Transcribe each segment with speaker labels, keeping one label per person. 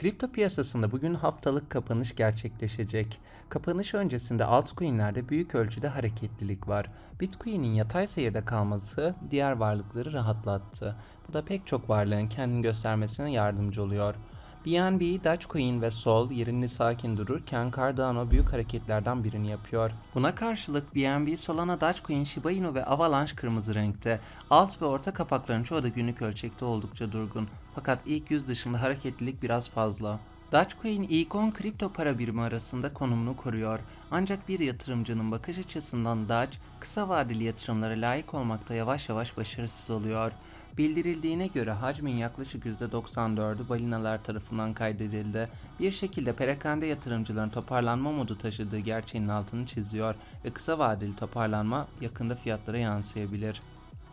Speaker 1: Kripto piyasasında bugün haftalık kapanış gerçekleşecek. Kapanış öncesinde altcoin'lerde büyük ölçüde hareketlilik var. Bitcoin'in yatay seyirde kalması diğer varlıkları rahatlattı. Bu da pek çok varlığın kendini göstermesine yardımcı oluyor. BNB, Dogecoin ve Sol yerinde sakin dururken Cardano büyük hareketlerden birini yapıyor. Buna karşılık BNB, Solana, Dogecoin, Shiba Inu ve Avalanche kırmızı renkte. Alt ve orta kapakların çoğu da günlük ölçekte oldukça durgun. Fakat ilk yüz dışında hareketlilik biraz fazla. Dogecoin ilk 10 kripto para birimi arasında konumunu koruyor. Ancak bir yatırımcının bakış açısından Doge, kısa vadeli yatırımlara layık olmakta yavaş yavaş başarısız oluyor. Bildirildiğine göre hacmin yaklaşık %94'ü balinalar tarafından kaydedildi. Bir şekilde perakende yatırımcıların toparlanma modu taşıdığı gerçeğinin altını çiziyor ve kısa vadeli toparlanma yakında fiyatlara yansıyabilir.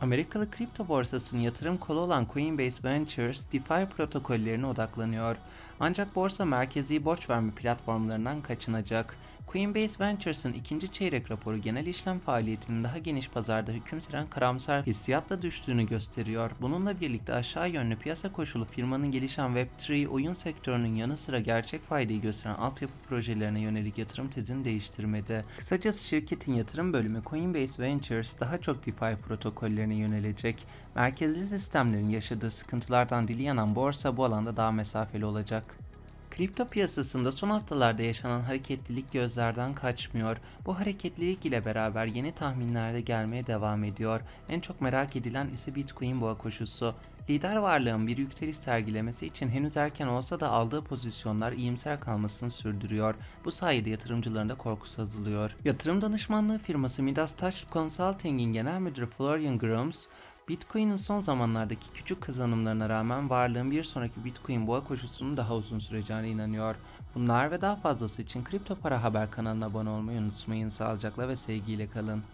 Speaker 1: Amerikalı kripto borsasının yatırım kolu olan Coinbase Ventures, DeFi protokollerine odaklanıyor. Ancak borsa merkezi borç verme platformlarından kaçınacak. Coinbase Ventures'ın ikinci çeyrek raporu genel işlem faaliyetinin daha geniş pazarda hüküm süren karamsar hissiyatla düştüğünü gösteriyor. Bununla birlikte aşağı yönlü piyasa koşulu firmanın gelişen Web3 oyun sektörünün yanı sıra gerçek faydayı gösteren altyapı projelerine yönelik yatırım tezini değiştirmedi. Kısacası şirketin yatırım bölümü Coinbase Ventures daha çok DeFi protokollerine yönelecek. Merkezli sistemlerin yaşadığı sıkıntılardan dili yanan borsa bu alanda daha mesafeli olacak. Kripto piyasasında son haftalarda yaşanan hareketlilik gözlerden kaçmıyor. Bu hareketlilik ile beraber yeni tahminler de gelmeye devam ediyor. En çok merak edilen ise Bitcoin boğa koşusu. Lider varlığın bir yükseliş sergilemesi için henüz erken olsa da aldığı pozisyonlar iyimser kalmasını sürdürüyor. Bu sayede yatırımcıların da korkusu azalıyor. Yatırım danışmanlığı firması Midas Touch Consulting'in genel müdürü Florian Grooms, Bitcoin'in son zamanlardaki küçük kazanımlarına rağmen varlığın bir sonraki Bitcoin boğa koşusunun daha uzun süreceğine inanıyor. Bunlar ve daha fazlası için Kripto Para Haber kanalına abone olmayı unutmayın. Sağlıcakla ve sevgiyle kalın.